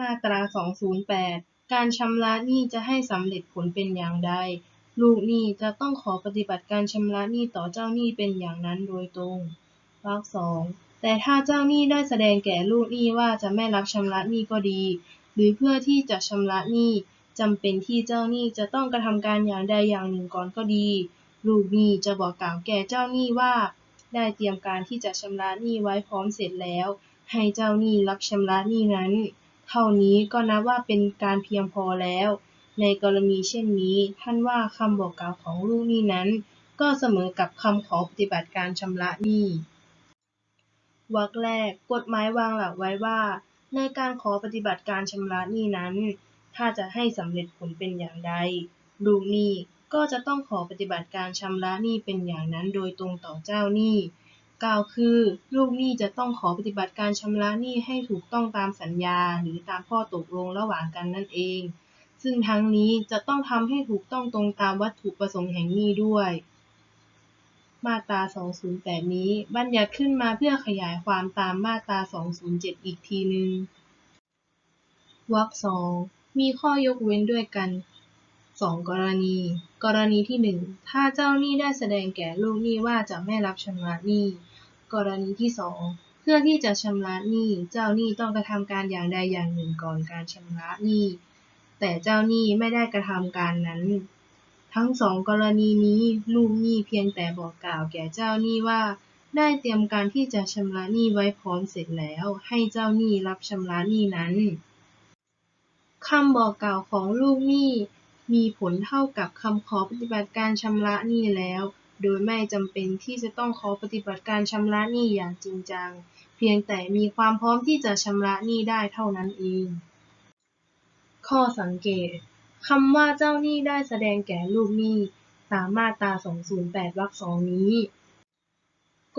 มาตรา 208 การชำระหนี้จะให้สำเร็จผลเป็นอย่างใด ลูกหนี้จะต้องขอปฏิบัติการชำระหนี้ต่อเจ้าหนี้เป็นอย่างนั้นโดยตรงวรรคสองแต่ถ้าเจ้าหนี้ได้แสดงแก่ลูกหนี้ว่าจะไม่รับชำระหนี้ก็ดี หรือเพื่อที่จะชำระหนี้จำเป็นที่เจ้าหนี้จะต้องกระทำการอย่างใดอย่างหนึ่งก่อนก็ดี ลูกหนี้จะบอกกล่าวแก่เจ้าหนี้ว่า ได้เตรียมการที่จะชำระหนี้ไว้พร้อมเสร็จแล้ว ให้เจ้าหนี้รับชำระหนี้นั้น เท่านี้ก็นับว่าเป็นการเพียงพอแล้ว ในกรณีเช่นนี้ ท่านว่าคำบอกกล่าวของลูกหนี้นั้น ก็เสมอกับคำขอปฏิบัติการชำระหนี้วรรคแรก กฎหมายวางหลักไว้ว่า ในการขอปฏิบัติการชำระหนี้นั้น ถ้าจะให้สำเร็จผลเป็นอย่างใดลูกหนี้ก็จะต้องขอปฏิบัติการชำระหนี้เป็นอย่างนั้นโดยตรงต่อเจ้าหนี้ กล่าวคือ ลูกหนี้จะต้องขอปฏิบัติการชำระหนี้ให้ถูกต้องตามสัญญา หรือตามข้อตกลงระหว่างกันนั่นเอง ซึ่งทั้งนี้จะต้องทำให้ถูกต้องตรงตามวัตถุประสงค์แห่งหนี้ด้วย มาตรา 208 นี้บัญญัติขึ้นมาเพื่อขยายความตามมาตรา 207 อีกทีหนึ่งวรรคสองมีข้อยกเว้นด้วยกัน สองกรณี กรณีที่หนึ่งถ้าเจ้าหนี้ได้แสดงแก่ลูกหนี้ว่าจะไม่รับชำระหนี้ กรณีที่สองเพื่อที่จะชำระหนี้ เจ้าหนี้ต้องกระทำการอย่างใดอย่างหนึ่งก่อนการชำระหนี้ แต่เจ้าหนี้ไม่ได้กระทำการนั้น ทั้งสองกรณีนี้ลูกหนี้เพียงแต่บอกกล่าวแก่เจ้าหนี้ว่า ได้เตรียมการที่จะชำระหนี้ไว้พร้อมเสร็จแล้ว ให้เจ้าหนี้รับชำระหนี้นั้นคำบอกกล่าวของลูกหนี้ มีผลเท่ากับคำขอปฏิบัติการชำระหนี้แล้ว โดยไม่จำเป็นที่จะต้องขอปฏิบัติการชำระหนี้อย่างจริงจัง เพียงแต่มีความพร้อมที่จะชำระหนี้ได้เท่านั้นเอง ข้อสังเกตคำว่าเจ้าหนี้ได้แสดงแก่ลูกหนี้ตามมาตรา 208 วรรคสองนี้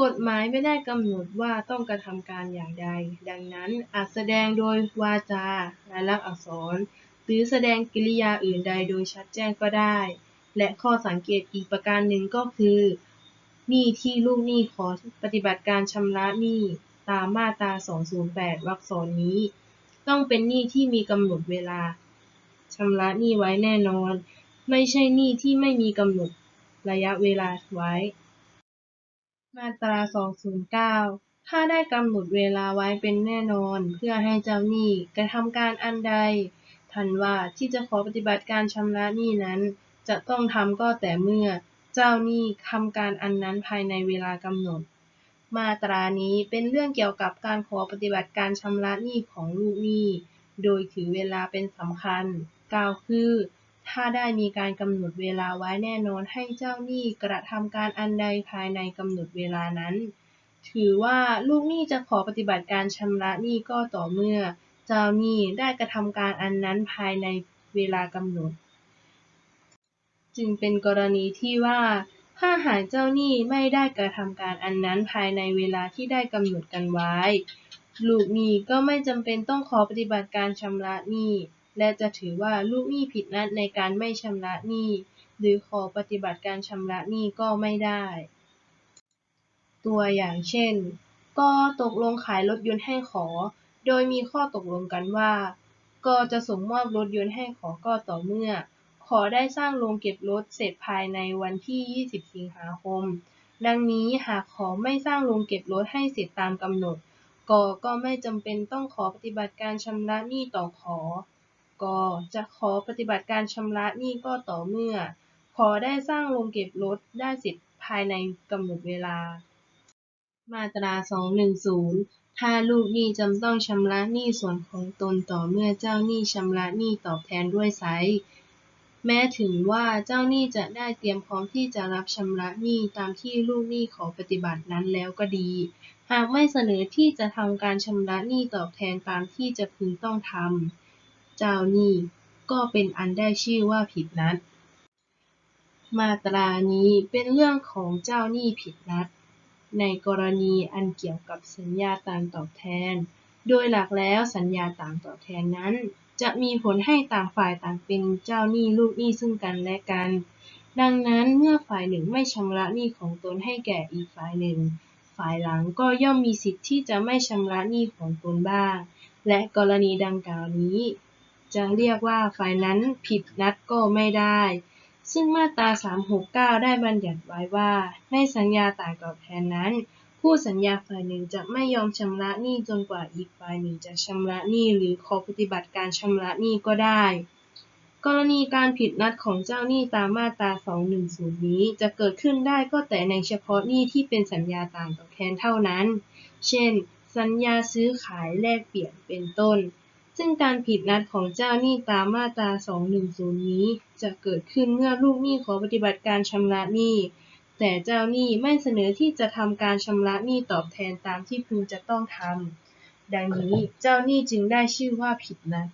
กฎหมายไม่ได้กำหนดว่าต้องกระทำการอย่างใด ดังนั้นอาจแสดงโดยวาจาลายลักษณ์อักษร หรือแสดงกิริยาอื่นใดโดยชัดแจ้งก็ได้ และข้อสังเกตอีกประการหนึ่งก็คือหนี้ที่ลูกหนี้ขอปฏิบัติการชำระหนี้ตามมาตรา 208 วรรคสองนี้ ต้องเป็นหนี้ที่มีกำหนดเวลาชำระหนี้ไว้แน่นอน ไม่ใช่หนี้ที่ไม่มีกำหนดระยะเวลาไว้ มาตรา 209 ถ้าได้กำหนดเวลาไว้เป็นแน่นอน เพื่อให้เจ้าหนี้กระทำการอันใด ทันว่าที่จะขอปฏิบัติการชำระหนี้นั้น จะต้องทำก็แต่เมื่อเจ้าหนี้ทำการอันนั้นภายในเวลากำหนด มาตรานี้เป็นเรื่องเกี่ยวกับการขอปฏิบัติการชำระหนี้ของลูกหนี้ โดยถือเวลาเป็นสำคัญ กล่าวคือ ถ้าได้มีการกำหนดเวลาไว้แน่นอนให้เจ้าหนี้กระทำการอันใดภายในกำหนดเวลานั้น ถือว่าลูกหนี้จะขอปฏิบัติการชำระหนี้ก็ต่อเมื่อ เจ้าหนี้ได้กระทำการอันนั้นภายในเวลากำหนด จึงเป็นกรณีที่ว่าถ้าหากเจ้าหนี้ไม่ได้กระทำการอันนั้นภายในเวลาที่ได้กำหนดกันไว้ ลูกหนี้ก็ไม่จำเป็นต้องขอปฏิบัติการชำระหนี้ และจะถือว่าลูกหนี้ผิดนัดในการไม่ชำระหนี้ หรือขอปฏิบัติการชำระหนี้ก็ไม่ได้ ตัวอย่างเช่น ก็ตกลงขายรถยนต์ให้ขอ โดยมีข้อตกลงกันว่า ก จะส่งมอบรถยนต์ให้ขอก็ต่อเมื่อขอได้สร้างโรงเก็บรถเสร็จภายในวันที่ 20 สิงหาคม ดังนี้หากขอไม่สร้างโรงเก็บรถให้เสร็จตามกำหนด ก ก็ไม่จำเป็นต้องขอปฏิบัติการชำระหนี้ต่อขอกจะขอปฏิบัติการชำระหนี้ก็ต่อเมื่อขอได้สร้างโรงเก็บรถได้เสร็จภายในกำหนดเวลา มาตรา 210 ถ้าลูกหนี้จำต้องชำระหนี้ส่วนของตนต่อเมื่อเจ้าหนี้ชำระหนี้ตอบแทนด้วยไซแม้ถึงว่าเจ้าหนี้จะได้เตรียมพร้อมที่จะรับชำระหนี้ตามที่ลูกหนี้ขอปฏิบัตินั้นแล้วก็ดี หากไม่เสนอที่จะทำการชำระหนี้ตอบแทนตามที่จะพึงต้องทำ เจ้าหนี้ก็เป็นอันได้ชื่อว่าผิดนัด มาตรานี้เป็นเรื่องของเจ้าหนี้ผิดนัด ในกรณีอันเกี่ยวกับสัญญาต่างตอบแทน โดยหลักแล้วสัญญาต่างตอบแทนนั้น จะมีผลให้ต่างฝ่ายต่างเป็นเจ้าหนี้ลูกหนี้ซึ่งกันและกัน ดังนั้นเมื่อฝ่ายหนึ่งไม่ชำระหนี้ของตนให้แก่อีกฝ่ายหนึ่ง ฝ่ายหลังก็ย่อมมีสิทธิ์ที่จะไม่ชำระหนี้ของตนบ้าง และกรณีดังกล่าวนี้ จะเรียกว่าฝ่ายนั้นผิดนัดก็ไม่ได้ ซึ่งมาตรา 369 ได้บัญญัติไว้ว่า ในสัญญาต่างตอบแทนนั้นผู้สัญญาฝ่ายหนึ่งจะไม่ยอมชำระหนี้จนกว่าอีกฝ่ายหนึ่งจะชำระหนี้หรือขอปฏิบัติการชำระหนี้ก็ได้ กรณีการผิดนัดของเจ้าหนี้ตามมาตรา 210 นี้จะเกิดขึ้นได้ก็แต่ในเฉพาะหนี้ที่เป็นสัญญาต่างตอบแทนเท่านั้น เช่น สัญญาซื้อขายแลกเปลี่ยนเป็นต้น ซึ่งการผิดนัดของเจ้าหนี้ตามมาตรา 210 นี้ จะเกิดขึ้นเมื่อลูกหนี้ขอปฏิบัติการชำระหนี้ แต่เจ้าหนี้ไม่เสนอที่จะทำการชำระหนี้ตอบแทนตามที่พึงจะต้องทำ ดังนี้เจ้าหนี้จึงได้ชื่อว่าผิดนัด